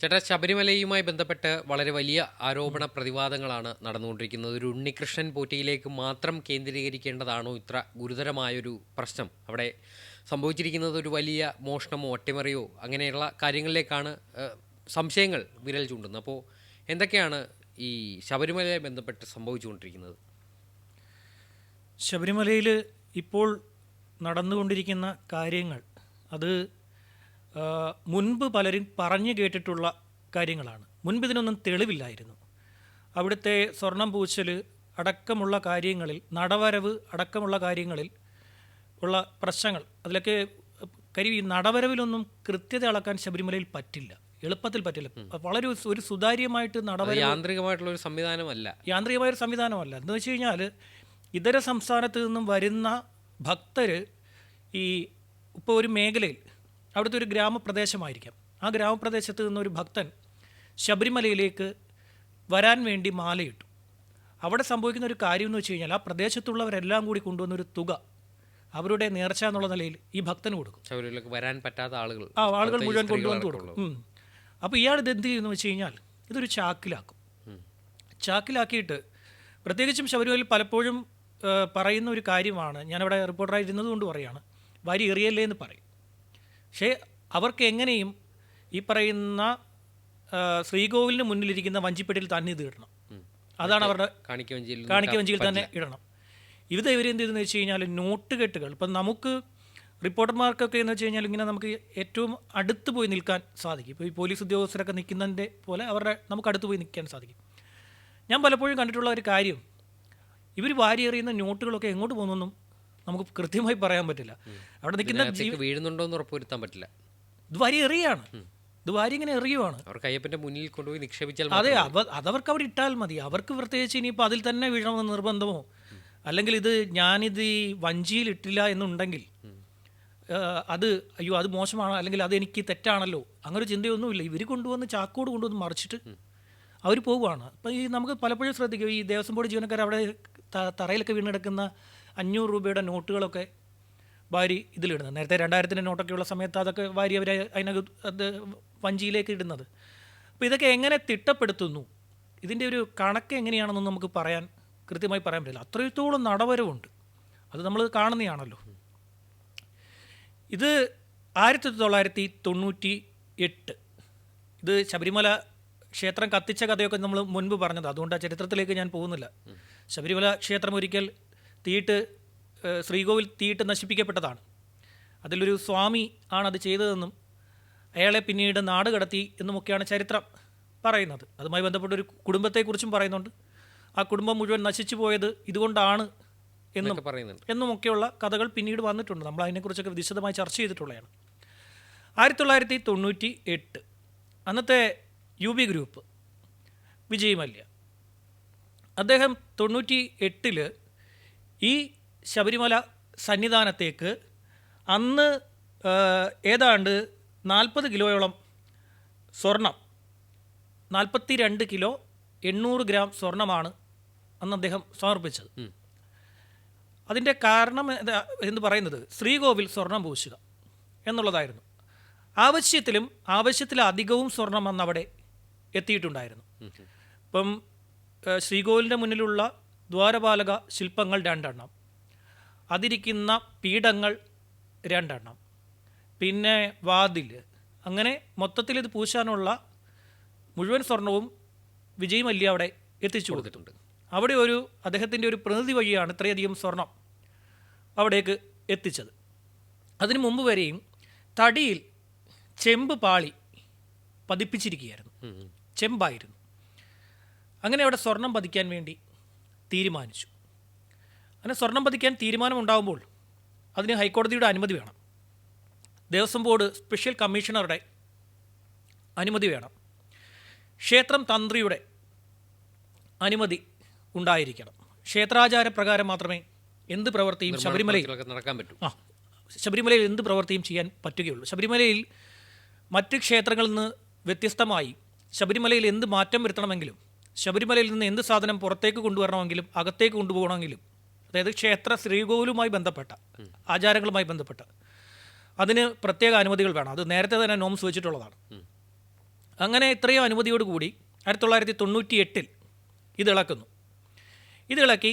ചേട്ടാ ശബരിമലയുമായി ബന്ധപ്പെട്ട് വളരെ വലിയ ആരോപണ പ്രതിവാദങ്ങളാണ് നടന്നുകൊണ്ടിരിക്കുന്നത്. ഒരു ഉണ്ണികൃഷ്ണൻ പോറ്റിയിലേക്ക് മാത്രം കേന്ദ്രീകരിക്കേണ്ടതാണോ ഇത്ര ഗുരുതരമായൊരു പ്രശ്നം? അവിടെ സംഭവിച്ചിരിക്കുന്നത് ഒരു വലിയ മോഷണമോ ഒട്ടിമറിയോ അങ്ങനെയുള്ള കാര്യങ്ങളിലേക്കാണ് സംശയങ്ങൾ വിരൽ ചൂണ്ടുന്നത്. അപ്പോൾ എന്തൊക്കെയാണ് ഈ ശബരിമലയെ ബന്ധപ്പെട്ട് സംഭവിച്ചുകൊണ്ടിരിക്കുന്നത്? ശബരിമലയിൽ ഇപ്പോൾ നടന്നുകൊണ്ടിരിക്കുന്ന കാര്യങ്ങൾ അത് മുൻപ് പലരും പറഞ്ഞു കേട്ടിട്ടുള്ള കാര്യങ്ങളാണ്. മുൻപ് ഇതിനൊന്നും തെളിവില്ലായിരുന്നു. അവിടുത്തെ സ്വർണം പൂച്ചൽ അടക്കമുള്ള കാര്യങ്ങളിൽ നടവരവ് അടക്കമുള്ള കാര്യങ്ങളിൽ ഉള്ള പ്രശ്നങ്ങൾ അതിലൊക്കെ കരി ഈ നടവരവിലൊന്നും കൃത്യത അളക്കാൻ ശബരിമലയിൽ പറ്റില്ല. എളുപ്പത്തിൽ പറ്റില്ല. വളരെ ഒരു- സുതാര്യമായിട്ട് നടവര നടവരവ് യാന്ത്രികമായിട്ടുള്ള ഒരു സംവിധാനമല്ല. യാന്ത്രികമായ ഒരു സംവിധാനമല്ല. എന്ന് വെച്ച് കഴിഞ്ഞാൽ ഇതര സംസ്ഥാനത്ത് നിന്നും വരുന്ന ഭക്തർ ഈ ഇപ്പോൾ ഒരു മേഖലയിൽ അവിടുത്തെ ഒരു ഗ്രാമപ്രദേശമായിരിക്കാം. ആ ഗ്രാമപ്രദേശത്ത് നിന്നൊരു ഭക്തൻ ശബരിമലയിലേക്ക് വരാൻ വേണ്ടി മാലയിട്ടു. അവിടെ സംഭവിക്കുന്ന ഒരു കാര്യം എന്ന് വെച്ച് കഴിഞ്ഞാൽ ആ പ്രദേശത്തുള്ളവരെല്ലാം കൂടി കൊണ്ടുവന്നൊരു തുക അവരുടെ നേർച്ച എന്നുള്ള നിലയിൽ ഈ ഭക്തന് കൊടുക്കും. ശബരിമലയിലേക്ക് വരാൻ പറ്റാത്ത ആളുകൾ. ആ ആളുകൾ മുഴുവൻ കൊണ്ടുവന്ന് കൊടുക്കും. അപ്പോൾ ഇയാൾ ഇത് എന്ത് ചെയ്യുന്നു വെച്ച് കഴിഞ്ഞാൽ ഇതൊരു ചാക്കിലാക്കും. ചാക്കിലാക്കിയിട്ട് പ്രത്യേകിച്ചും ശബരിമലയിൽ പലപ്പോഴും പറയുന്ന ഒരു കാര്യമാണ്. ഞാനവിടെ റിപ്പോർട്ടറായിരുന്നത് കൊണ്ട് പറയാണ്. വരി എറിയല്ലേ എന്ന് പറയും. പക്ഷേ അവർക്ക് എങ്ങനെയും ഈ പറയുന്ന ശ്രീകോവിലിന് മുന്നിലിരിക്കുന്ന വഞ്ചിപ്പെട്ടിയിൽ തന്നെ ഇത് ഇടണം. അതാണ് അവരുടെ കാണിക്ക വഞ്ചിയിൽ കാണിക്ക വഞ്ചിയിൽ തന്നെ ഇടണം. ഇത് ഇവരെന്ത് ചെയ്തെന്ന് വെച്ച് കഴിഞ്ഞാൽ നോട്ട് കെട്ടുകൾ ഇപ്പം നമുക്ക് റിപ്പോർട്ടർമാർക്കൊക്കെ എന്ന് വെച്ച് കഴിഞ്ഞാൽ ഇങ്ങനെ നമുക്ക് ഏറ്റവും അടുത്ത് പോയി നിൽക്കാൻ സാധിക്കും. ഇപ്പോൾ ഈ പോലീസ് ഉദ്യോഗസ്ഥരൊക്കെ നിൽക്കുന്നതിന്റെ പോലെ അവരുടെ നമുക്ക് അടുത്ത് പോയി നിൽക്കാൻ സാധിക്കും. ഞാൻ പലപ്പോഴും കണ്ടിട്ടുള്ള ഒരു കാര്യം. ഇവർ വാരി എറിയുന്ന നോട്ടുകളൊക്കെ എങ്ങോട്ട് പോകുന്നൊന്നും നമുക്ക് കൃത്യമായി പറയാൻ പറ്റില്ല. അവിടെ നിൽക്കുന്ന വീഴുന്നുണ്ടോ എന്ന് ഉറപ്പുവരുത്താൻ പറ്റില്ല. ഇത് വാരി എറിയാണ്. ഇത് വാരി ഇങ്ങനെ എറിയുവാണ്. അവർക്ക് അയ്യപ്പന്റെ മുന്നിൽ കൊണ്ടുപോയി നിക്ഷേപിച്ചാൽ അതെ അവ അതവർക്ക് അവിടെ ഇട്ടാൽ മതി. അവർക്ക് പ്രത്യേകിച്ച് ഇനിയിപ്പോൾ അതിൽ തന്നെ വീഴണമെന്ന് നിർബന്ധമോ? അല്ലെങ്കിൽ ഇത് ഞാനിത് ഈ വഞ്ചിയിൽ ഇട്ടില്ല എന്നുണ്ടെങ്കിൽ അത് അയ്യോ അത് മോശമാണ്? അല്ലെങ്കിൽ അത് എനിക്ക് തെറ്റാണല്ലോ? അങ്ങനെ ഒരു ചിന്തയൊന്നുമില്ല. ഇവർ കൊണ്ടുവന്ന് ചാക്കോട് കൊണ്ടുവന്ന് മറിച്ചിട്ട് അവർ പോവുകയാണ്. അപ്പം ഈ നമുക്ക് പലപ്പോഴും ശ്രദ്ധിക്കും. ഈ ദേവസ്വം ബോർഡ് ജീവനക്കാർ അവിടെ തറയിലൊക്കെ വീണ് കിടക്കുന്ന അഞ്ഞൂറ് രൂപയുടെ നോട്ടുകളൊക്കെ വാരി ഇതിലിടുന്നത്. നേരത്തെ രണ്ടായിരത്തിന്റെ നോട്ടൊക്കെയുള്ള സമയത്ത് അതൊക്കെ വാരി അവർ അതിനകത്ത് അത് വഞ്ചിയിലേക്ക് ഇടുന്നത്. അപ്പോൾ ഇതൊക്കെ എങ്ങനെ തിട്ടപ്പെടുത്തുന്നു? ഇതിന്റെ ഒരു കണക്ക് എങ്ങനെയാണെന്ന് നമുക്ക് പറയാൻ കൃത്യമായി പറയാൻ പറ്റില്ല. അത്രത്തോളം നടവരവുണ്ട്. അത് നമ്മൾ കാണുന്നതാണല്ലോ ഇത് ആയിരത്തി തൊള്ളായിരത്തി തൊണ്ണൂറ്റി എട്ട് ഇത് ശബരിമല ക്ഷേത്രം കത്തിച്ച കഥയൊക്കെ നമ്മൾ മുൻപ് പറഞ്ഞത്. അതുകൊണ്ട് ആ ചരിത്രത്തിലേക്ക് ഞാൻ പോകുന്നില്ല. ശബരിമല ക്ഷേത്രം ഒരിക്കൽ തീയിട്ട് ശ്രീകോവിൽ തീയിട്ട് നശിപ്പിക്കപ്പെട്ടതാണ്. അതിലൊരു സ്വാമി ആണത് ചെയ്തതെന്നും അയാളെ പിന്നീട് നാട് കടത്തി എന്നുമൊക്കെയാണ് ചരിത്രം പറയുന്നത്. അതുമായി ബന്ധപ്പെട്ട ഒരു കുടുംബത്തെക്കുറിച്ചും പറയുന്നുണ്ട്. ആ കുടുംബം മുഴുവൻ നശിച്ചു പോയത് ഇതുകൊണ്ടാണ് എന്നും പറയുന്നുണ്ട്. എന്നുമൊക്കെയുള്ള കഥകൾ പിന്നീട് വന്നിട്ടുണ്ട്. നമ്മൾ അതിനെക്കുറിച്ചൊക്കെ വിശദമായി ചർച്ച ചെയ്തിട്ടുള്ളതാണ് ആയിരത്തി തൊള്ളായിരത്തി തൊണ്ണൂറ്റി എട്ട് അന്നത്തെ U B group Vijay Mallya അദ്ദേഹം തൊണ്ണൂറ്റി എട്ടിൽ ഈ ശബരിമല സന്നിധാനത്തേക്ക് അന്ന് ഏതാണ്ട് നാൽപ്പത് കിലോയോളം സ്വർണം നാൽപ്പത്തി രണ്ട് കിലോ എണ്ണൂറ് ഗ്രാം സ്വർണമാണ് അന്ന് അദ്ദേഹം സമർപ്പിച്ചത്. അതിന്റെ കാരണം എന്ന് പറയുന്നത്? ശ്രീകോവിൽ സ്വർണം പൂശുക എന്നുള്ളതായിരുന്നു. ആവശ്യത്തിലും ആവശ്യത്തിലധികവും സ്വർണം അന്ന് അവിടെ എത്തിയിട്ടുണ്ടായിരുന്നു ഇപ്പം ശ്രീകോവിലിന്റെ മുന്നിലുള്ള ദ്വാരപാലക ശില്പങ്ങൾ രണ്ടെണ്ണം. അതിരിക്കുന്ന പീഠങ്ങൾ രണ്ടെണ്ണം. പിന്നെ വാതിൽ അങ്ങനെ മൊത്തത്തിൽ ഇത് പൂശാനുള്ള മുഴുവൻ സ്വർണവും വിജയ് മല്യ അവിടെ എത്തിച്ചു കൊടുത്തിട്ടുണ്ട്. അവിടെ ഒരു അദ്ദേഹത്തിന്റെ ഒരു പ്രതിനിധി വഴിയാണ് ഇത്രയധികം സ്വർണം അവിടേക്ക് എത്തിച്ചത്. അതിനു മുമ്പ് വരെയും തടിയിൽ ചെമ്പ് പാളി പതിപ്പിച്ചിരിക്കുകയായിരുന്നു. ചെമ്പായിരുന്നു. അങ്ങനെ അവിടെ സ്വർണം പതിക്കാൻ വേണ്ടി തീരുമാനിച്ചു. അങ്ങനെ സ്വർണം പതിക്കാൻ തീരുമാനമുണ്ടാകുമ്പോൾ അതിന് ഹൈക്കോടതിയുടെ അനുമതി വേണം. ദേവസ്വം ബോർഡ് സ്പെഷ്യൽ കമ്മീഷണറുടെ അനുമതി വേണം. ക്ഷേത്രം തന്ത്രിയുടെ അനുമതി ഉണ്ടായിരിക്കണം. ക്ഷേത്രാചാര പ്രകാരം മാത്രമേ എന്ത് പ്രവൃത്തിയും ശബരിമലയിൽ നടക്കാൻ പറ്റൂ. ആ ശബരിമലയിൽ എന്ത് പ്രവൃത്തിയും ചെയ്യാൻ പറ്റുകയുള്ളൂ. ശബരിമലയിൽ മറ്റ് ക്ഷേത്രങ്ങളിൽ നിന്ന് വ്യത്യസ്തമായി ശബരിമലയിൽ എന്ത് മാറ്റം വരുത്തണമെങ്കിലും ശബരിമലയിൽ നിന്ന് എന്ത് സാധനം പുറത്തേക്ക് കൊണ്ടുവരണമെങ്കിലും അകത്തേക്ക് കൊണ്ടുപോകണമെങ്കിലും അതായത് ക്ഷേത്ര ശ്രീകോവിലുമായി ബന്ധപ്പെട്ട ആചാരങ്ങളുമായി ബന്ധപ്പെട്ട അതിന് പ്രത്യേക അനുമതികൾ വേണം. അത് നേരത്തെ തന്നെ നോംസ് വെച്ചിട്ടുള്ളതാണ്. അങ്ങനെ ഇത്രയും അനുമതിയോട് കൂടി ആയിരത്തി തൊള്ളായിരത്തി തൊണ്ണൂറ്റി എട്ടിൽ ഇതിളക്കുന്നു ഇതിളക്കി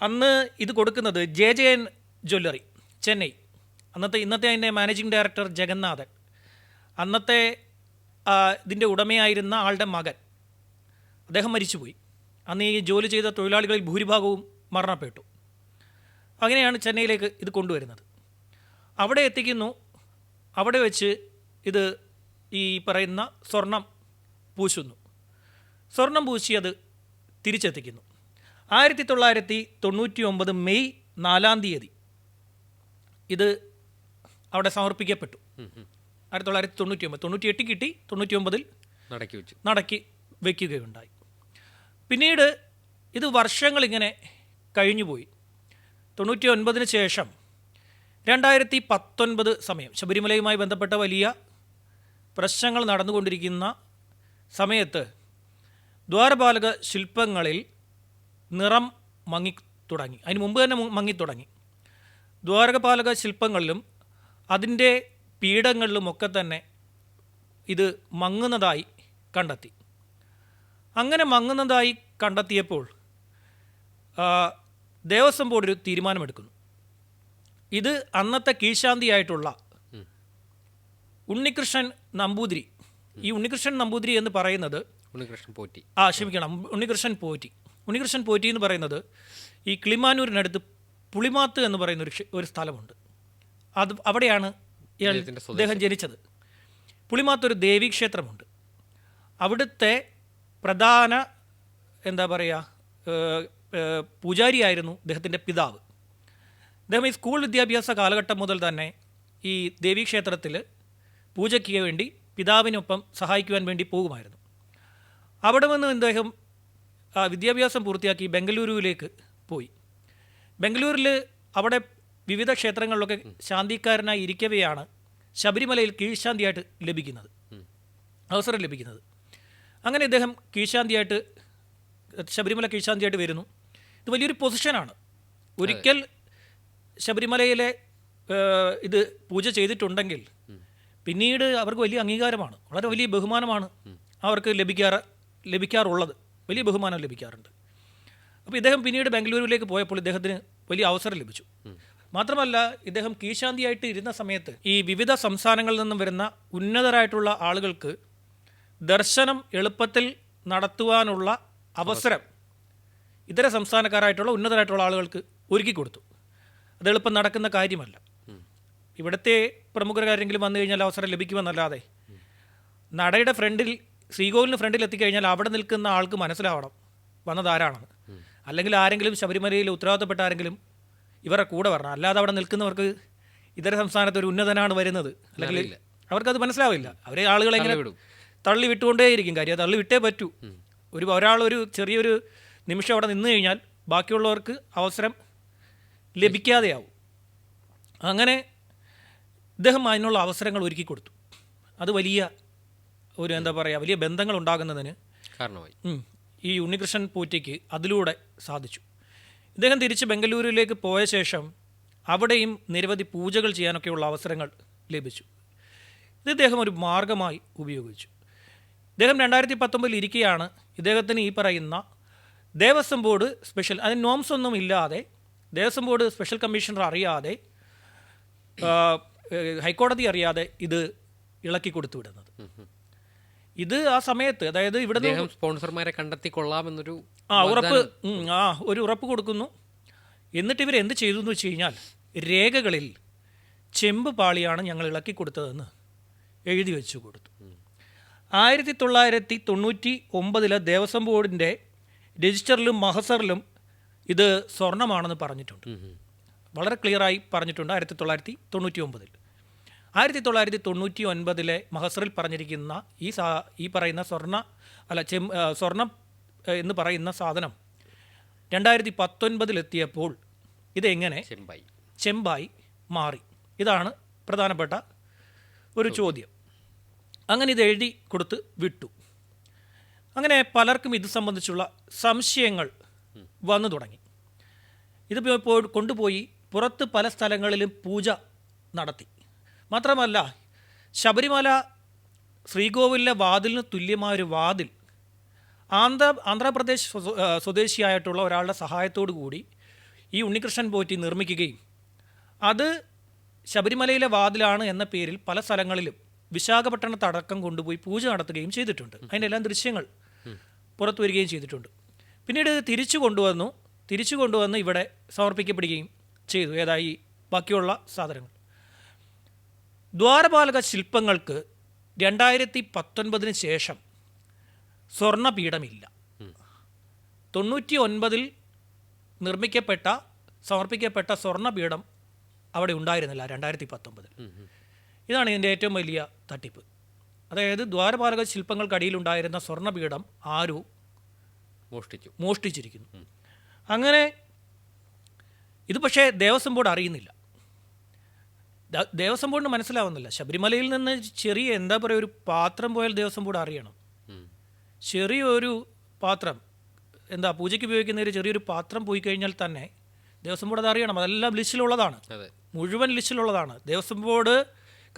അന്ന് ഇത് കൊടുക്കുന്നത് J J N jewellery Chennai. അന്നത്തെ ഇന്നത്തെ അതിന്റെ മാനേജിംഗ് ഡയറക്ടർ ജഗന്നാഥൻ. അന്നത്തെ ഇതിന്റെ ഉടമയായിരുന്ന ആളുടെ മകൻ അദ്ദേഹം മരിച്ചുപോയി. അന്ന് ഈ ജോലി ചെയ്ത തൊഴിലാളികളിൽ ഭൂരിഭാഗവും മരണപ്പെട്ടു. അങ്ങനെയാണ് ചെന്നൈയിലേക്ക് ഇത് കൊണ്ടുവരുന്നത്. അവിടെ എത്തിക്കുന്നു. അവിടെ വെച്ച് ഇത് ഈ പറയുന്ന സ്വർണം പൂശുന്നു. സ്വർണം പൂശി അത് തിരിച്ചെത്തിക്കുന്നു. ആയിരത്തി തൊള്ളായിരത്തി തൊണ്ണൂറ്റി ഒമ്പത് മെയ് നാലാം തീയതി ഇത് അവിടെ സമർപ്പിക്കപ്പെട്ടു. ആയിരത്തി തൊള്ളായിരത്തി തൊണ്ണൂറ്റി ഒമ്പത് തൊണ്ണൂറ്റി എട്ട് കിട്ടി തൊണ്ണൂറ്റി ഒമ്പതിൽ നടക്കി വെച്ചു. നടക്കി വയ്ക്കുകയുണ്ടായി പിന്നീട് ഇത് വർഷങ്ങളിങ്ങനെ കഴിഞ്ഞുപോയി. തൊണ്ണൂറ്റി ഒൻപതിന് ശേഷം രണ്ടായിരത്തി പത്തൊൻപത് സമയം ശബരിമലയുമായി ബന്ധപ്പെട്ട വലിയ പ്രശ്നങ്ങൾ നടന്നുകൊണ്ടിരിക്കുന്ന സമയത്ത് ദ്വാരപാലക ശില്പങ്ങളിൽ നിറം മങ്ങി തുടങ്ങി. അതിന് മുമ്പ് തന്നെ മങ്ങി മങ്ങിത്തുടങ്ങി ദ്വാരകപാലക ശില്പങ്ങളിലും അതിന്റെ പീഠങ്ങളിലുമൊക്കെ തന്നെ ഇത് മങ്ങുന്നതായി കണ്ടെത്തി. അങ്ങനെ മങ്ങുന്നതായി കണ്ടെത്തിയപ്പോൾ ദേവസ്വം ബോർഡ് ഒരു തീരുമാനമെടുക്കുന്നു. ഇത് അന്നത്തെ കീഴ്ശാന്തിയായിട്ടുള്ള ഉണ്ണികൃഷ്ണൻ നമ്പൂതിരി. ഈ ഉണ്ണികൃഷ്ണൻ നമ്പൂതിരി എന്ന് പറയുന്നത് ഉണ്ണികൃഷ്ണൻ പോറ്റി. ആ ക്ഷമിക്കണം. ഉണ്ണികൃഷ്ണൻ പോറ്റി. ഉണ്ണികൃഷ്ണൻ പോറ്റി എന്ന് പറയുന്നത് ഈ കിളിമാനൂരിനടുത്ത് പുളിമാത്ത് എന്ന് പറയുന്ന ഒരു ഒരു സ്ഥലമുണ്ട്. അത് അവിടെയാണ് ഇയാൾ അദ്ദേഹം ജനിച്ചത്. പുളിമാത്ത് ഒരു ദേവീക്ഷേത്രമുണ്ട്. അവിടുത്തെ പ്രധാന എന്താ പറയുക പൂജാരിയായിരുന്നു അദ്ദേഹത്തിന്റെ പിതാവ്. അദ്ദേഹം ഈ സ്കൂൾ വിദ്യാഭ്യാസ കാലഘട്ടം മുതൽ തന്നെ ഈ ദേവീക്ഷേത്രത്തിൽ പൂജയ്ക്ക് വേണ്ടി പിതാവിനൊപ്പം സഹായിക്കുവാൻ വേണ്ടി പോകുമായിരുന്നു. അവിടെ നിന്ന് അദ്ദേഹം ആ, വിദ്യാഭ്യാസം പൂർത്തിയാക്കി ബംഗളൂരുവിലേക്ക് പോയി. ബംഗളൂരിൽ അവിടെ വിവിധ ക്ഷേത്രങ്ങളിലൊക്കെ ശാന്തിക്കാരനായി ഇരിക്കവെയാണ് ശബരിമലയിൽ കീഴ്ശാന്തിയായിട്ട് ലഭിക്കുന്നത്. അവസരം ലഭിക്കുന്നത്. അങ്ങനെ ഇദ്ദേഹം കീഴ്ശാന്തിയായിട്ട് ശബരിമല കീഴ്ശാന്തിയായിട്ട് വരുന്നു. ഇത് വലിയൊരു പൊസിഷനാണ്. ഒരിക്കൽ ശബരിമലയിലെ ഇത് പൂജ ചെയ്തിട്ടുണ്ടെങ്കിൽ പിന്നീട് അവർക്ക് വലിയ അംഗീകാരമാണ്. വളരെ വലിയ ബഹുമാനമാണ് അവർക്ക് ലഭിക്കാറ് ലഭിക്കാറുള്ളത്. വലിയ ബഹുമാനം ലഭിക്കാറുണ്ട്. അപ്പോൾ ഇദ്ദേഹം പിന്നീട് ബാംഗ്ലൂരിലേക്ക് പോയപ്പോൾ ഇദ്ദേഹത്തിന് വലിയ അവസരം ലഭിച്ചു. മാത്രമല്ല ഇദ്ദേഹം കീശാന്തിയായിട്ട് ഇരുന്ന സമയത്ത് ഈ വിവിധ സംസ്ഥാനങ്ങളിൽ നിന്നും വരുന്ന ഉന്നതരായിട്ടുള്ള ആളുകൾക്ക് ദർശനം എളുപ്പത്തിൽ നടത്തുവാനുള്ള അവസരം ഇതര സംസ്ഥാനക്കാരായിട്ടുള്ള ഉന്നതരായിട്ടുള്ള ആളുകൾക്ക് ഒരുക്കി കൊടുത്തു. അത് എളുപ്പം നടക്കുന്ന കാര്യമല്ല. ഇവിടുത്തെ പ്രമുഖരാരെങ്കിലും വന്നു കഴിഞ്ഞാൽ അവസരം ലഭിക്കുമെന്നല്ലാതെ നടയുടെ ഫ്രണ്ടിൽ ശ്രീകോവിലിന് ഫ്രണ്ടിൽ എത്തിക്കഴിഞ്ഞാൽ അവിടെ നിൽക്കുന്ന ആൾക്ക് മനസ്സിലാവണം വന്നത് ആരാണെന്ന്. അല്ലെങ്കിൽ ആരെങ്കിലും ശബരിമലയിൽ ഉത്തരവാദിത്തപ്പെട്ട ആരെങ്കിലും ഇവരുടെ കൂടെ വരണം. അല്ലാതെ അവിടെ നിൽക്കുന്നവർക്ക് ഇതര സംസ്ഥാനത്ത് ഒരു ഉന്നതനാണ് വരുന്നത്. അല്ലെങ്കിൽ. അവർക്കത് മനസ്സിലാവില്ല. അവരെ ആളുകളെ എങ്ങനെ തള്ളിവിടും. തള്ളി വിട്ടുകൊണ്ടേയിരിക്കും കാര്യം. തള്ളി വിട്ടേ പറ്റൂ. ഒരു ഒരാളൊരു ഒരു ചെറിയൊരു നിമിഷം അവിടെ നിന്ന് കഴിഞ്ഞാൽ ബാക്കിയുള്ളവർക്ക് അവസരം ലഭിക്കാതെയാവും. അങ്ങനെ ഇദ്ദേഹം അതിനുള്ള അവസരങ്ങൾ ഒരുക്കി കൊടുത്തു. അത് വലിയ ഒരു എന്താ പറയുക വലിയ ബന്ധങ്ങൾ ഉണ്ടാകുന്നതിന് കാരണമായി. ഈ ഉണ്ണികൃഷ്ണൻ പൂറ്റയ്ക്ക് അതിലൂടെ സാധിച്ചു. ഇദ്ദേഹം തിരിച്ച് ബംഗളൂരുവിലേക്ക് പോയ ശേഷം അവിടെയും നിരവധി പൂജകൾ ചെയ്യാനൊക്കെയുള്ള അവസരങ്ങൾ ലഭിച്ചു. ഇത് ഇദ്ദേഹം ഒരു മാർഗമായി ഉപയോഗിച്ചു. ഇദ്ദേഹം രണ്ടായിരത്തി പത്തൊമ്പതിൽ ഇരിക്കുകയാണ് ഇദ്ദേഹത്തിന് ഈ പറയുന്ന ദേവസ്വം ബോർഡ് സ്പെഷ്യൽ അതിന് നോംസ് ഒന്നും ഇല്ലാതെ ദേവസ്വം ബോർഡ് സ്പെഷ്യൽ കമ്മീഷണർ അറിയാതെ ഹൈക്കോടതി അറിയാതെ ഇത് ഇളക്കി കൊടുത്തു വിടുന്നത്. ഇത് ആ സമയത്ത് അതായത് ഇവിടെ സ്പോൺസർമാരെ കണ്ടെത്തി കൊള്ളാമെന്നൊരു ആ ഉറപ്പ് ആ ഒരു ഉറപ്പ് കൊടുക്കുന്നു. എന്നിട്ട് ഇവർ എന്ത് ചെയ്തു എന്ന് വെച്ച് കഴിഞ്ഞാൽ രേഖകളിൽ ചെമ്പ് പാളിയാണ് ഞങ്ങൾ ഇളക്കി കൊടുത്തതെന്ന് എഴുതി വെച്ചു കൊടുത്തു. ആയിരത്തി തൊള്ളായിരത്തി തൊണ്ണൂറ്റി ഒമ്പതിലെ ദേവസ്വം ബോർഡിന്റെ രജിസ്റ്ററിലും മഹസറിലും ഇത് സ്വർണമാണെന്ന് പറഞ്ഞിട്ടുണ്ട്. വളരെ ക്ലിയറായി പറഞ്ഞിട്ടുണ്ട് ആയിരത്തി തൊള്ളായിരത്തി തൊണ്ണൂറ്റി ഒമ്പതിൽ ആയിരത്തി തൊള്ളായിരത്തി തൊണ്ണൂറ്റി ഒൻപതിലെ മഹസറിൽ പറഞ്ഞിരിക്കുന്ന ഈ സാ ഈ പറയുന്ന സ്വർണ അല്ല ചെം സ്വർണം എന്ന് പറയുന്ന സാധനം രണ്ടായിരത്തി പത്തൊൻപതിലെത്തിയപ്പോൾ ഇതെങ്ങനെ ചെമ്പായി. ചെമ്പായി മാറി. ഇതാണ് പ്രധാനപ്പെട്ട ഒരു ചോദ്യം. അങ്ങനെ ഇത് എഴുതി കൊടുത്ത് വിട്ടു. അങ്ങനെ പലർക്കും ഇത് സംബന്ധിച്ചുള്ള സംശയങ്ങൾ വന്നു തുടങ്ങി. ഇത് കൊണ്ടുപോയി പുറത്ത് പല സ്ഥലങ്ങളിലും പൂജ നടത്തി. മാത്രമല്ല ശബരിമല ശ്രീകോവിലിലെ വാതിലിന് തുല്യമായ ഒരു വാതിൽ ആന്ധ്ര ആന്ധ്രാപ്രദേശ് സ്വ- സ്വദേശിയായിട്ടുള്ള ഒരാളുടെ സഹായത്തോടു കൂടി ഈ ഉണ്ണികൃഷ്ണൻ പോറ്റി നിർമ്മിക്കുകയും അത് ശബരിമലയിലെ വാതിലാണ് എന്ന പേരിൽ പല സ്ഥലങ്ങളിലും വിശാഖപട്ടണത്തടക്കം കൊണ്ടുപോയി പൂജ നടത്തുകയും ചെയ്തിട്ടുണ്ട്. അതിന്റെ എല്ലാം ദൃശ്യങ്ങൾ പുറത്തു വരികയും ചെയ്തിട്ടുണ്ട്. പിന്നീട് ഇത് തിരിച്ചു കൊണ്ടുവന്നു. തിരിച്ചു കൊണ്ടുവന്ന് ഇവിടെ സമർപ്പിക്കപ്പെടുകയും ചെയ്തു. ഏതായി ബാക്കിയുള്ള സാധനങ്ങൾ. ദ്വാരപാലക ശില്പങ്ങൾക്ക് രണ്ടായിരത്തി പത്തൊൻപതിന് ശേഷം സ്വർണപീഠമില്ല തൊണ്ണൂറ്റി ഒൻപതിൽ നിർമ്മിക്കപ്പെട്ട സമർപ്പിക്കപ്പെട്ട സ്വർണപീഠം അവിടെ ഉണ്ടായിരുന്നില്ല രണ്ടായിരത്തി പത്തൊമ്പതിൽ ഇതാണ് ഇതിന്റെ ഏറ്റവും വലിയ തട്ടിപ്പ്. അതായത് ദ്വാരപാലക ശില്പങ്ങൾക്കടിയിലുണ്ടായിരുന്ന സ്വർണപീഠം ആരോ മോഷ്ടിച്ചു. മോഷ്ടിച്ചിരിക്കുന്നു. അങ്ങനെ ഇത് പക്ഷേ ദേവസ്വം ബോർഡ് അറിയുന്നില്ല. ദേവസ്വം ബോർഡിന് മനസ്സിലാവുന്നില്ല. ശബരിമലയിൽ നിന്ന് ചെറിയ എന്താ പറയുക ഒരു പാത്രം പോയാൽ ദേവസ്വം ബോർഡ് അറിയണം. ചെറിയൊരു പാത്രം എന്താ പൂജയ്ക്ക് ഉപയോഗിക്കുന്ന ഒരു ചെറിയൊരു പാത്രം പോയി കഴിഞ്ഞാൽ തന്നെ ദേവസ്വം ബോർഡ് അത് അറിയണം. അതെല്ലാം ലിസ്റ്റിലുള്ളതാണ്. മുഴുവൻ ലിസ്റ്റിലുള്ളതാണ്. Devaswom board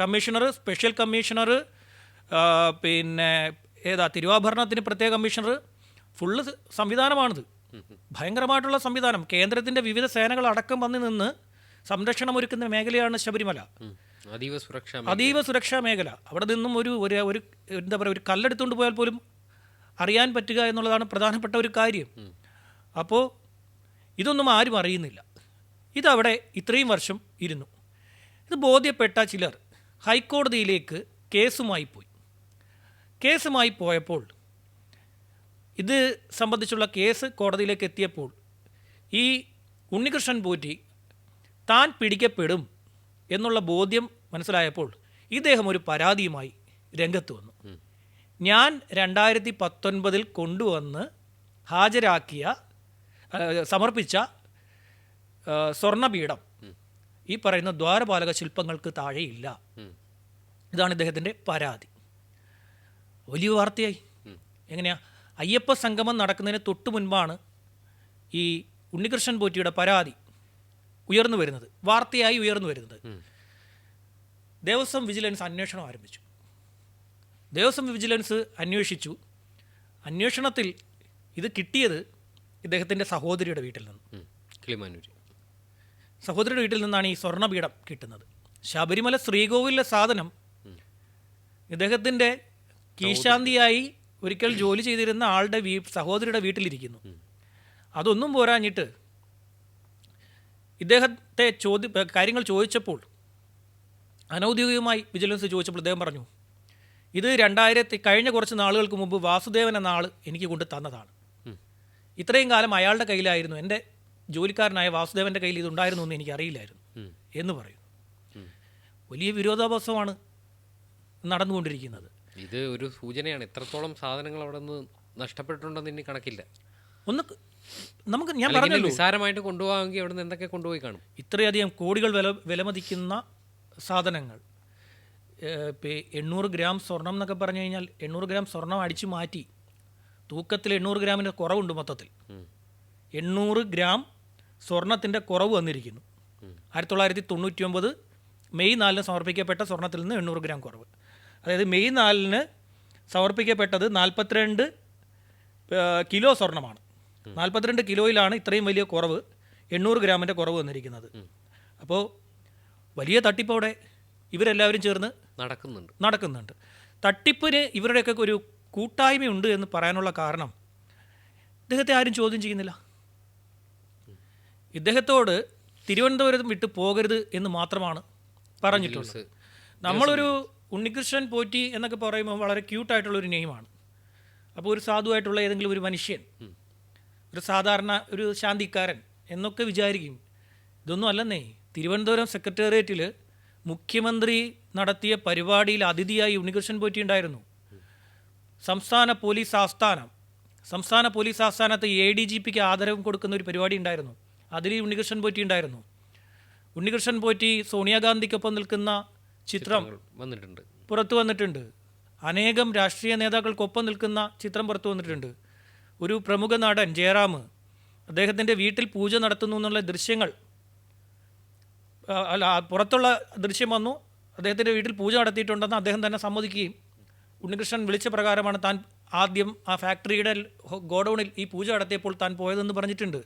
commissioner special commissioner പിന്നെ ഏതാ തിരുവാഭരണത്തിന് പ്രത്യേക കമ്മീഷണർ ഫുള്ള് സംവിധാനമാണിത്. ഭയങ്കരമായിട്ടുള്ള സംവിധാനം. കേന്ദ്രത്തിന്റെ വിവിധ സേനകൾ അടക്കം വന്ന് നിന്ന് സംരക്ഷണം ഒരുക്കുന്ന മേഖലയാണ് ശബരിമല. അതീവ സുരക്ഷ അതീവ സുരക്ഷാ മേഖല. അവിടെ നിന്നും ഒരു ഒരു ഒരു എന്താ പറയുക ഒരു കല്ലെടുത്തുകൊണ്ട് പോയാൽ പോലും അറിയാൻ പറ്റുക എന്നുള്ളതാണ് പ്രധാനപ്പെട്ട ഒരു കാര്യം. അപ്പോൾ ഇതൊന്നും ആരും അറിയുന്നില്ല. ഇതവിടെ ഇത്രയും വർഷം ഇരുന്നു. ഇത് ബോധ്യപ്പെട്ട ചിലർ. ഹൈക്കോടതിയിലേക്ക് കേസുമായി പോയി. കേസുമായി പോയപ്പോൾ ഇത് സംബന്ധിച്ചുള്ള കേസ് കോടതിയിലേക്ക് എത്തിയപ്പോൾ ഈ ഉണ്ണികൃഷ്ണൻ പോറ്റി താൻ പിടിക്കപ്പെടും എന്നുള്ള ബോധ്യം മനസ്സിലായപ്പോൾ ഇദ്ദേഹം ഒരു പരാതിയുമായി രംഗത്ത് വന്നു. ഞാൻ രണ്ടായിരത്തി പത്തൊൻപതിൽ കൊണ്ടുവന്ന് ഹാജരാക്കിയ സമർപ്പിച്ച സ്വർണപീഠം ഈ പറയുന്ന ദ്വാരപാലക ശില്പങ്ങൾക്ക് താഴെയില്ല. ഇതാണ് ഇദ്ദേഹത്തിന്റെ പരാതി. വലിയ വാർത്തയായി. എങ്ങനെയാ? അയ്യപ്പ സംഗമം നടക്കുന്നതിന് തൊട്ട് മുൻപാണ് ഈ ഉണ്ണികൃഷ്ണൻ പോറ്റിയുടെ പരാതി ഉയർന്നു വരുന്നത്. വാർത്തയായി ഉയർന്നു വരുന്നത്. ദേവസ്വം വിജിലൻസ് അന്വേഷണം ആരംഭിച്ചു. ദേവസ്വം വിജിലൻസ് അന്വേഷിച്ചു. അന്വേഷണത്തിൽ ഇത് കിട്ടിയത് ഇദ്ദേഹത്തിന്റെ സഹോദരിയുടെ വീട്ടിൽ നിന്ന്. ഉം. സഹോദരിയുടെ വീട്ടിൽ നിന്നാണ് ഈ സ്വർണപീഠം കിട്ടുന്നത്. ശബരിമല ശ്രീകോവിലെ സാധനം ഇദ്ദേഹത്തിന്റെ കീശാന്തിയായി ഒരിക്കൽ ജോലി ചെയ്തിരുന്ന ആളുടെ വീ സഹോദരിയുടെ വീട്ടിലിരിക്കുന്നു. അതൊന്നും പോരാഞ്ഞിട്ട് ഇദ്ദേഹത്തെ ചോദ്യ കാര്യങ്ങൾ ചോദിച്ചപ്പോൾ അനൗദ്യോഗികമായി വിജിലൻസ് ചോദിച്ചപ്പോൾ ഇദ്ദേഹം പറഞ്ഞു ഇത് രണ്ടായിരത്തി കഴിഞ്ഞ കുറച്ച് നാളുകൾക്ക് മുമ്പ് വാസുദേവൻ എന്ന ആൾ എനിക്ക് കൊണ്ട് തന്നതാണ്. ഇത്രയും കാലം അയാളുടെ കയ്യിലായിരുന്നു. എന്റെ ജോലിക്കാരനായ വാസുദേവന്റെ കയ്യിൽ ഇതുണ്ടായിരുന്നു എന്ന് എനിക്കറിയില്ലായിരുന്നു. അറിയില്ലായിരുന്നു എന്ന് പറയുന്നു. വലിയ വിരോധാഭാസമാണ് നടന്നുകൊണ്ടിരിക്കുന്നത്. ഇത് ഒരു സൂചനയാണ്. എത്രത്തോളം സാധനങ്ങൾ അവിടെ നിന്ന് നഷ്ടപ്പെട്ടിട്ടുണ്ടെന്ന് ഇനി കണക്കില്ല. ഒന്ന് നമുക്ക് ഞാൻ പറഞ്ഞു പറഞ്ഞല്ലോ. നിസ്സാരമായിട്ട് കൊണ്ടുപോകാമെങ്കിൽ അവിടെ നിന്ന് എന്തൊക്കെ കൊണ്ടുപോയി കാണും? ഇത്രയധികം കോടികൾ വില വിലമതിക്കുന്ന സാധനങ്ങൾ. എണ്ണൂറ് ഗ്രാം സ്വർണം എന്നൊക്കെ പറഞ്ഞു കഴിഞ്ഞാൽ എണ്ണൂറ് ഗ്രാം സ്വർണം അടിച്ചു മാറ്റി. തൂക്കത്തിൽ എണ്ണൂറ് ഗ്രാമിന്റെ കുറവുണ്ട് മൊത്തത്തിൽ. എണ്ണൂറ് ഗ്രാം സ്വർണത്തിന്റെ കുറവ് വന്നിരിക്കുന്നു. ആയിരത്തി തൊള്ളായിരത്തി തൊണ്ണൂറ്റി ഒമ്പത് മെയ് നാലിന് സമർപ്പിക്കപ്പെട്ട സ്വർണത്തിൽ നിന്ന് എണ്ണൂറ് ഗ്രാം കുറവ്. അതായത് മെയ് നാലിന് സമർപ്പിക്കപ്പെട്ടത് നാൽപ്പത്തിരണ്ട് കിലോ സ്വർണമാണ്. നാൽപ്പത്തിരണ്ട് കിലോയിലാണ് ഇത്രയും വലിയ കുറവ് എണ്ണൂറ് ഗ്രാമിന്റെ കുറവ് വന്നിരിക്കുന്നത്. അപ്പോൾ വലിയ തട്ടിപ്പോടെ ഇവരെല്ലാവരും ചേർന്ന് നടക്കുന്നുണ്ട്. നടക്കുന്നുണ്ട്. തട്ടിപ്പിന് ഇവരുടെയൊക്കെ ഒരു കൂട്ടായ്മയുണ്ട് എന്ന് പറയാനുള്ള കാരണം ഇദ്ദേഹത്തെ ആരും ചോദ്യം ചെയ്യുന്നില്ല. ഇദ്ദേഹത്തോട് തിരുവനന്തപുരം വിട്ട് പോകരുത് എന്ന് മാത്രമാണ് പറഞ്ഞിട്ടുള്ളത്. നമ്മളൊരു ഉണ്ണികൃഷ്ണൻ പോറ്റി എന്നൊക്കെ പറയുമ്പോൾ വളരെ ക്യൂട്ടായിട്ടുള്ള ഒരു നെയിമാണ്. അപ്പോൾ ഒരു സാധുവായിട്ടുള്ള ഏതെങ്കിലും ഒരു മനുഷ്യൻ ഒരു സാധാരണ ഒരു ശാന്തിക്കാരൻ എന്നൊക്കെ വിചാരിക്കും. ഇതൊന്നും അല്ലെന്നേ. തിരുവനന്തപുരം സെക്രട്ടേറിയറ്റിൽ മുഖ്യമന്ത്രി നടത്തിയ പരിപാടിയിൽ അതിഥിയായി ഉണ്ണികൃഷ്ണൻ പോറ്റി ഉണ്ടായിരുന്നു. സംസ്ഥാന പോലീസ് ആസ്ഥാനം സംസ്ഥാന പോലീസ് ആസ്ഥാനത്ത് എ ഡി ജി പിക്ക് ആദരവ് കൊടുക്കുന്ന ഒരു പരിപാടി ഉണ്ടായിരുന്നു. അതിൽ ഈ ഉണ്ണികൃഷ്ണൻ പോറ്റി ഉണ്ടായിരുന്നു. ഉണ്ണികൃഷ്ണൻ പോറ്റി സോണിയാഗാന്ധിക്കൊപ്പം നിൽക്കുന്ന ചിത്രം വന്നിട്ടുണ്ട്. പുറത്തു വന്നിട്ടുണ്ട്. അനേകം രാഷ്ട്രീയ നേതാക്കൾക്കൊപ്പം നിൽക്കുന്ന ചിത്രം പുറത്തു വന്നിട്ടുണ്ട്. ഒരു പ്രമുഖ നടൻ ജയറാം അദ്ദേഹത്തിന്റെ വീട്ടിൽ പൂജ നടത്തുന്നു എന്നുള്ള ദൃശ്യങ്ങൾ അല്ല പുറത്തുള്ള ദൃശ്യം വന്നു. അദ്ദേഹത്തിന്റെ വീട്ടിൽ പൂജ നടത്തിയിട്ടുണ്ടെന്ന് അദ്ദേഹം തന്നെ സമ്മതിക്കുകയും ഉണ്ണികൃഷ്ണൻ വിളിച്ച പ്രകാരമാണ് താൻ ആദ്യം ആ ഫാക്ടറിയുടെ ഗോഡൗണിൽ ഈ പൂജ നടത്തിയപ്പോൾ താൻ പോയതെന്ന് പറഞ്ഞിട്ടുണ്ട്.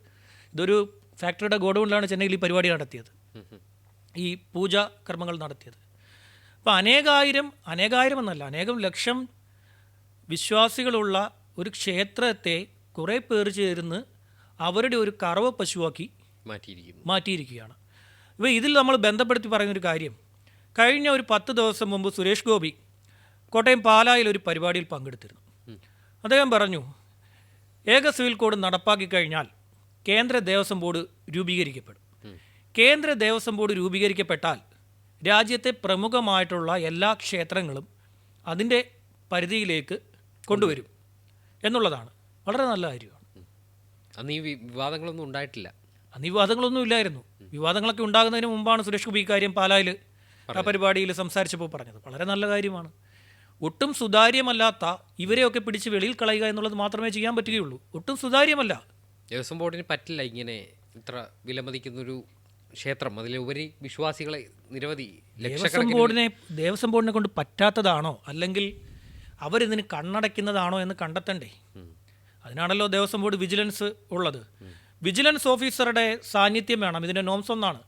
ഇതൊരു ഫാക്ടറിയുടെ ഗോഡൗണിലാണ് ചെന്നൈയിൽ ഈ പരിപാടി നടത്തിയത്. ഈ പൂജ കർമ്മങ്ങൾ നടത്തിയത്. അപ്പോൾ അനേകായിരം അനേകായിരം എന്നല്ല അനേകം ലക്ഷം വിശ്വാസികളുള്ള ഒരു ക്ഷേത്രത്തെ കുറേ പേർ ചേർന്ന് അവരുടെ ഒരു കറവ പശുവാക്കി മാറ്റിയിരിക്കുന്നു. മാറ്റിയിരിക്കുകയാണ്. ഇപ്പോൾ ഇതിൽ നമ്മൾ ബന്ധപ്പെടുത്തി പറയുന്നൊരു കാര്യം. കഴിഞ്ഞ ഒരു പത്ത് ദിവസം മുമ്പ് സുരേഷ് ഗോപി കോട്ടയം പാലായിൽ ഒരു പരിപാടിയിൽ പങ്കെടുത്തിരുന്നു. അദ്ദേഹം പറഞ്ഞു ഏക സിവിൽ കോഡ് നടപ്പാക്കി കഴിഞ്ഞാൽ കേന്ദ്ര ദേവസ്വം ബോർഡ് രൂപീകരിക്കപ്പെടും. കേന്ദ്ര ദേവസ്വം ബോർഡ് രൂപീകരിക്കപ്പെട്ടാൽ രാജ്യത്തെ പ്രമുഖമായിട്ടുള്ള എല്ലാ ക്ഷേത്രങ്ങളും അതിന്റെ പരിധിയിലേക്ക് കൊണ്ടുവരും എന്നുള്ളതാണ്. വളരെ നല്ല കാര്യമാണ്. അന്ന് ഈ വിവാദങ്ങളൊന്നും ഉണ്ടായിട്ടില്ല. അന്ന് വിവാദങ്ങളൊന്നും ഇല്ലായിരുന്നു. വിവാദങ്ങളൊക്കെ ഉണ്ടാകുന്നതിന് മുമ്പാണ് സുരേഷ് ഗോപി ഇക്കാര്യം പാലായിൽ ആ പരിപാടിയിൽ സംസാരിച്ചപ്പോൾ പറഞ്ഞത്. വളരെ നല്ല കാര്യമാണ്. ഒട്ടും സുതാര്യമല്ലാത്ത ഇവരെയൊക്കെ പിടിച്ച് വെളിയിൽ കളയുക എന്നുള്ളത് മാത്രമേ ചെയ്യാൻ പറ്റുകയുള്ളൂ. ഒട്ടും സുതാര്യമല്ല. ദേവസ്വം ബോർഡിന് പറ്റില്ല ഇങ്ങനെ ഇത്ര വിലമതിക്കുന്നൊരു ക്ഷേത്രം. അതിലുപരി വിശ്വാസികളെ നിരവധി ദേവസ്വം ബോർഡിനെ ദേവസ്വം ബോർഡിനെ കൊണ്ട് പറ്റാത്തതാണോ? അല്ലെങ്കിൽ അവരിതിന് കണ്ണടയ്ക്കുന്നതാണോ എന്ന് കണ്ടെത്തണ്ടേ? അതിനാണല്ലോ ദേവസ്വം ബോർഡ് വിജിലൻസ് ഉള്ളത്. വിജിലൻസ് ഓഫീസറുടെ സാന്നിധ്യം വേണം. ഇതിന്റെ നോംസ് ഒന്നാണ്.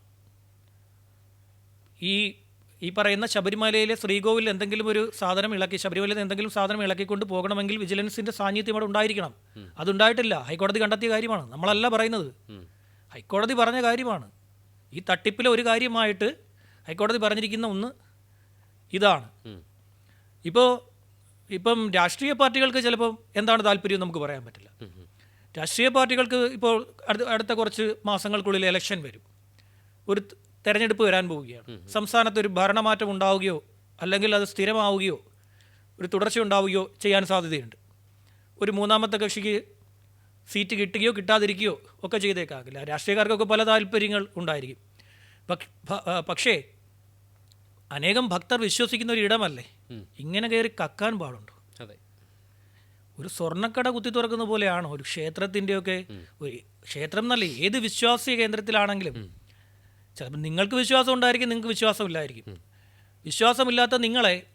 ഈ ഈ പറയുന്ന ശബരിമലയിലെ ശ്രീകോവിൽ എന്തെങ്കിലും ഒരു സാധനം ഇളക്കി ശബരിമലയിൽ എന്തെങ്കിലും സാധനം ഇളക്കിക്കൊണ്ട് പോകണമെങ്കിൽ വിജിലൻസിന്റെ സാന്നിധ്യം അവിടെ ഉണ്ടായിരിക്കണം. അതുണ്ടായിട്ടില്ല. ഹൈക്കോടതി കണ്ടെത്തിയ കാര്യമാണ്. നമ്മളല്ല പറയുന്നത്. ഹൈക്കോടതി പറഞ്ഞ കാര്യമാണ്. ഈ തട്ടിപ്പിലെ ഒരു കാര്യമായിട്ട് ഹൈക്കോടതി പറഞ്ഞിരിക്കുന്ന ഒന്ന് ഇതാണ്. ഇപ്പോൾ ഇപ്പം രാഷ്ട്രീയ പാർട്ടികൾക്ക് ചിലപ്പം എന്താണ് താല്പര്യം നമുക്ക് പറയാൻ പറ്റില്ല. രാഷ്ട്രീയ പാർട്ടികൾക്ക് ഇപ്പോൾ അടുത്ത കുറച്ച് മാസങ്ങൾക്കുള്ളിൽ ഇലക്ഷൻ വരും. ഒരു തെരഞ്ഞെടുപ്പ് വരാൻ പോവുകയാണ്. സംസ്ഥാനത്ത് ഒരു ഭരണമാറ്റം ഉണ്ടാവുകയോ അല്ലെങ്കിൽ അത് സ്ഥിരമാവുകയോ ഒരു തുടർച്ച ഉണ്ടാവുകയോ ചെയ്യാൻ സാധ്യതയുണ്ട്. ഒരു മൂന്നാമത്തെ കക്ഷിക്ക് സീറ്റ് കിട്ടുകയോ കിട്ടാതിരിക്കുകയോ ഒക്കെ ചെയ്തേക്കാകില്ല. രാഷ്ട്രീയക്കാർക്കൊക്കെ പല താല്പര്യങ്ങൾ ഉണ്ടായിരിക്കും. പക്ഷ- അനേകം ഭക്തർ വിശ്വസിക്കുന്ന ഒരു ഇടമല്ലേ? ഇങ്ങനെ കയറി കക്കാൻ പാടുണ്ടോ? അതെ. ഒരു സ്വർണക്കട കുത്തി തുറക്കുന്ന പോലെയാണോ? ഒരു ക്ഷേത്രത്തിന്റെയൊക്കെ ഒരു ക്ഷേത്രം എന്നല്ല ഏത് വിശ്വാസീയ കേന്ദ്രത്തിലാണെങ്കിലും ചിലപ്പോൾ നിങ്ങൾക്ക് വിശ്വാസം ഉണ്ടായിരിക്കും നിങ്ങൾക്ക് വിശ്വാസമില്ലായിരിക്കും വിശ്വാസമില്ലാത്ത നിങ്ങളെ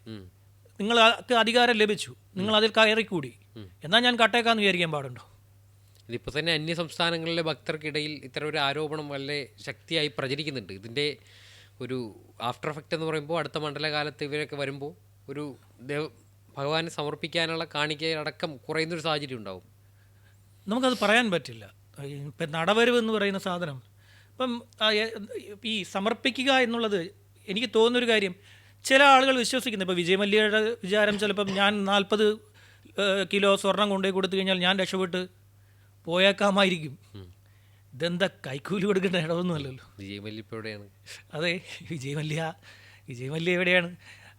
നിങ്ങൾക്ക് അധികാരം ലഭിച്ചു. നിങ്ങൾ അതിൽ കയറിക്കൂടി. എന്നാൽ ഞാൻ കട്ടേക്കാന്ന് വിചാരിക്കാൻ പാടുണ്ടോ? ഇതിപ്പോൾ തന്നെ അന്യ സംസ്ഥാനങ്ങളിലെ ഭക്തർക്കിടയിൽ ഇത്തരം ഒരു ആരോപണം വളരെ ശക്തിയായി പ്രചരിക്കുന്നുണ്ട്. ഇതിന്റെ ഒരു ആഫ്റ്റർ എഫക്റ്റ് എന്ന് പറയുമ്പോൾ അടുത്ത മണ്ഡലകാലത്ത് ഇവരൊക്കെ വരുമ്പോൾ ഒരു ദേവ ഭഗവാനെ സമർപ്പിക്കാനുള്ള കാണിക്കയടക്കം കുറയുന്നൊരു സാഹചര്യം ഉണ്ടാവും. നമുക്കത് പറയാൻ പറ്റില്ല. ഇപ്പം നടവരവ് എന്ന് പറയുന്ന സാധനം ഇപ്പം ഈ സമർപ്പിക്കുക എന്നുള്ളത് എനിക്ക് തോന്നുന്നൊരു കാര്യം ചില ആളുകൾ വിശ്വസിക്കുന്നു. ഇപ്പോൾ വിജയമല്യയുടെ വിചാരം ചിലപ്പം ഞാൻ നാൽപ്പത് കിലോ സ്വർണം കൊണ്ടുപോയി കൊടുത്തു കഴിഞ്ഞാൽ ഞാൻ രക്ഷപ്പെട്ട് പോയേക്കാമായിരിക്കും. ഇതെന്താ കൈക്കൂലി കൊടുക്കേണ്ട ഇടമൊന്നുമല്ലല്ലോ അല്ലല്ലോ. മല്ലിപ്പോടെയാണ് അതെ വിജയമല്യ വിജയമല്യ വിജയ് മല്യ എവിടെയാണ്?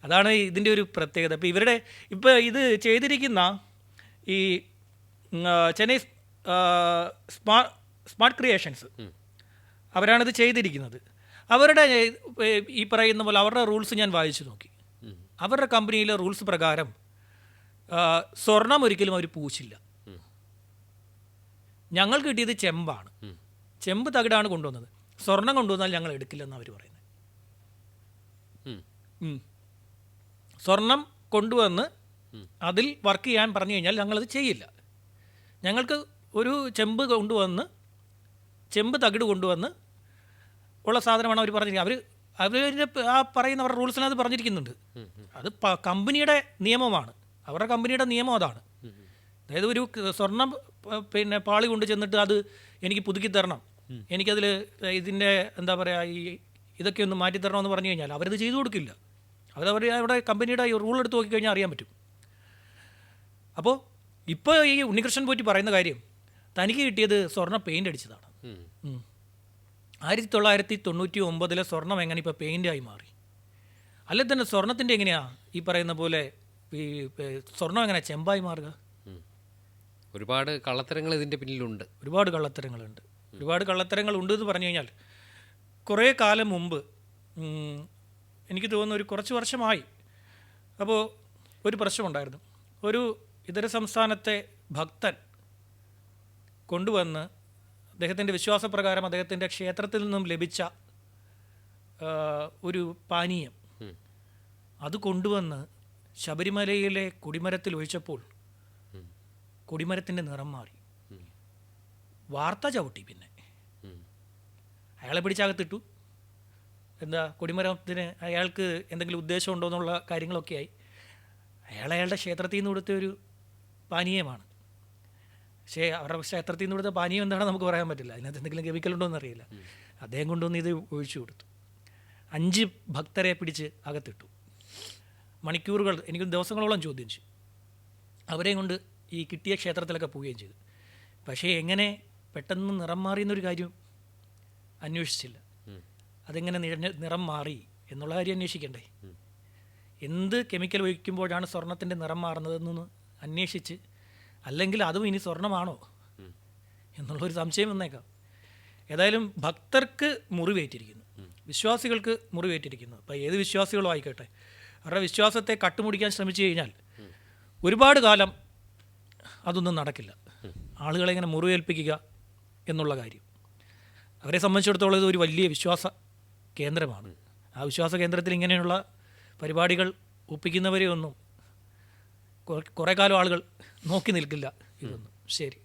അതാണ് ഇതിന്റെ ഒരു പ്രത്യേകത. അപ്പോൾ ഇവരുടെ ഇപ്പോൾ ഇത് ചെയ്തിരിക്കുന്ന ഈ ചെന്നൈ സ്മാർട്ട് സ്മാർട്ട് ക്രിയേഷൻസ്. അവരാണിത് ചെയ്തിരിക്കുന്നത്. അവരുടെ ഈ പറയുന്ന പോലെ അവരുടെ റൂൾസ് ഞാൻ വായിച്ചു നോക്കി. അവരുടെ കമ്പനിയിലെ റൂൾസ് പ്രകാരം സ്വർണം ഒരിക്കലും അവർ പൂശില്ല. ഞങ്ങൾക്ക് കിട്ടിയത് ചെമ്പാണ്. ചെമ്പ് തകിടാണ് കൊണ്ടുവന്നത്. സ്വർണം കൊണ്ടുവന്നാൽ ഞങ്ങൾ എടുക്കില്ലെന്ന് അവർ പറയുന്നത്. സ്വർണം കൊണ്ടുവന്ന് അതിൽ വർക്ക് ചെയ്യാൻ പറഞ്ഞു കഴിഞ്ഞാൽ ഞങ്ങളത് ചെയ്യില്ല. ഞങ്ങൾക്ക് ഒരു ചെമ്പ് കൊണ്ടുവന്ന് ചെമ്പ് തകിട് കൊണ്ടുവന്ന് ഉള്ള സാധനമാണ് അവർ പറഞ്ഞിരിക്കുന്നത്. അവർ അവരുടെ ആ പറയുന്ന അവരുടെ റൂൾസിനകത്ത് പറഞ്ഞിരിക്കുന്നുണ്ട്. അത് കമ്പനിയുടെ നിയമമാണ്. അവരുടെ കമ്പനിയുടെ നിയമം അതാണ്. അതായത് ഒരു സ്വർണം പിന്നെ പാളി കൊണ്ട് ചെന്നിട്ട് അത് എനിക്ക് പുതുക്കി തരണം. എനിക്കതിൽ ഇതിന്റെ എന്താ പറയുക ഈ ഇതൊക്കെ ഒന്ന് മാറ്റി തരണമെന്ന് പറഞ്ഞു കഴിഞ്ഞാൽ അവരത് ചെയ്തു കൊടുക്കില്ല. അവരവർ അവിടെ കമ്പനിയുടെ ഈ റൂൾ എടുത്ത് നോക്കിക്കഴിഞ്ഞാൽ അറിയാൻ പറ്റും. അപ്പോൾ ഇപ്പോൾ ഈ ഉണ്ണികൃഷ്ണൻ പോറ്റി പറയുന്ന കാര്യം തനിക്ക് കിട്ടിയത് സ്വർണ പെയിന്റ് അടിച്ചതാണ്. ആയിരത്തി തൊള്ളായിരത്തി തൊണ്ണൂറ്റി ഒമ്പതിലെ സ്വർണം എങ്ങനെ ഇപ്പോൾ പെയിന്റായി മാറി? അല്ലെ തന്നെ സ്വർണത്തിന്റെ എങ്ങനെയാണ് ഈ പറയുന്ന പോലെ ഈ സ്വർണം എങ്ങനെ ചെമ്പായി മാറുക? ഒരുപാട് കള്ളത്തരങ്ങൾ ഇതിന്റെ പിന്നിലുണ്ട്. ഒരുപാട് കള്ളത്തരങ്ങളുണ്ട്. ഒരുപാട് കള്ളത്തരങ്ങൾ ഉണ്ട് എന്ന് പറഞ്ഞു കഴിഞ്ഞാൽ കുറേ കാലം മുമ്പ് എനിക്ക് തോന്നുന്നു ഒരു കുറച്ച് വർഷമായി അപ്പോൾ ഒരു പ്രശ്നമുണ്ടായിരുന്നു. ഒരു ഇതര സംസ്ഥാനത്തെ ഭക്തൻ കൊണ്ടുവന്ന് അദ്ദേഹത്തിന്റെ വിശ്വാസപ്രകാരം അദ്ദേഹത്തിന്റെ ക്ഷേത്രത്തിൽ നിന്നും ലഭിച്ച ഒരു പാനീയം. അത് കൊണ്ടുവന്ന് ശബരിമലയിലെ കുടിമരത്തിൽ ഒഴിച്ചപ്പോൾ കൊടിമരത്തിന്റെ നിറം മാറി. വാർത്ത ചവിട്ടി പിന്നെ. അയാളെ പിടിച്ചകത്തിട്ടു. എന്താ കൊടിമരത്തിന് അയാൾക്ക് എന്തെങ്കിലും ഉദ്ദേശമുണ്ടോ എന്നുള്ള കാര്യങ്ങളൊക്കെയായി. അയാൾ അയാളുടെ ക്ഷേത്രത്തിൽ നിന്ന് കൊടുത്ത ഒരു പാനീയമാണ്. പക്ഷേ അവരുടെ ക്ഷേത്രത്തിൽ നിന്ന് കൊടുത്ത പാനീയം എന്താണെന്ന് നമുക്ക് പറയാൻ പറ്റില്ല. അതിനകത്ത് എന്തെങ്കിലും കെമിക്കൽ ഉണ്ടോ എന്നറിയില്ല അദ്ദേഹം കൊണ്ടുവന്ന് ഇത് ഒഴിച്ചു കൊടുത്തു. അഞ്ച് ഭക്തരെ പിടിച്ച് അകത്തിട്ടു. മണിക്കൂറുകൾ എനിക്ക് ദിവസങ്ങളോളം ചോദ്യം ചെയ്തു. അവരെയും കൊണ്ട് ഈ കിട്ടിയ ക്ഷേത്രത്തിലൊക്കെ പോവുകയും ചെയ്തു. പക്ഷേ എങ്ങനെ പെട്ടെന്ന് നിറം മാറിയെന്നൊരു കാര്യം അന്വേഷിച്ചില്ല. അതെങ്ങനെ നിഴഞ്ഞ- നിറം മാറി എന്നുള്ള കാര്യം അന്വേഷിക്കണ്ടേ? എന്ത് കെമിക്കൽ ഒഴിക്കുമ്പോഴാണ് സ്വർണത്തിന്റെ നിറം മാറുന്നതെന്നൊന്ന് അന്വേഷിച്ച് അല്ലെങ്കിൽ അതും ഇനി സ്വർണമാണോ? എന്നുള്ളൊരു സംശയം വന്നേക്കാം. ഏതായാലും ഭക്തർക്ക് മുറിവേറ്റിരിക്കുന്നു. വിശ്വാസികൾക്ക് മുറിവേറ്റിരിക്കുന്നു. അപ്പോൾ ഏത് വിശ്വാസികളും ആയിക്കോട്ടെ. അവരുടെ വിശ്വാസത്തെ കട്ടുമുടിക്കാൻ ശ്രമിച്ചു കഴിഞ്ഞാൽ ഒരുപാട് കാലം അതൊന്നും നടക്കില്ല. ആളുകളെ ഇങ്ങനെ മുറിവേൽപ്പിക്കുക എന്നുള്ള കാര്യം. അവരെ സംബന്ധിച്ചിടത്തോളം ഇത് ഒരു വലിയ വിശ്വാസ കേന്ദ്രമാണ്. ആ വിശ്വാസ കേന്ദ്രത്തിൽ ഇങ്ങനെയുള്ള പരിപാടികൾ ഒപ്പിക്കുന്നവരെ ഒന്നും കുറേ കാലം ആളുകൾ നോക്കി നിൽക്കില്ല ഇതൊന്നും. ശരി.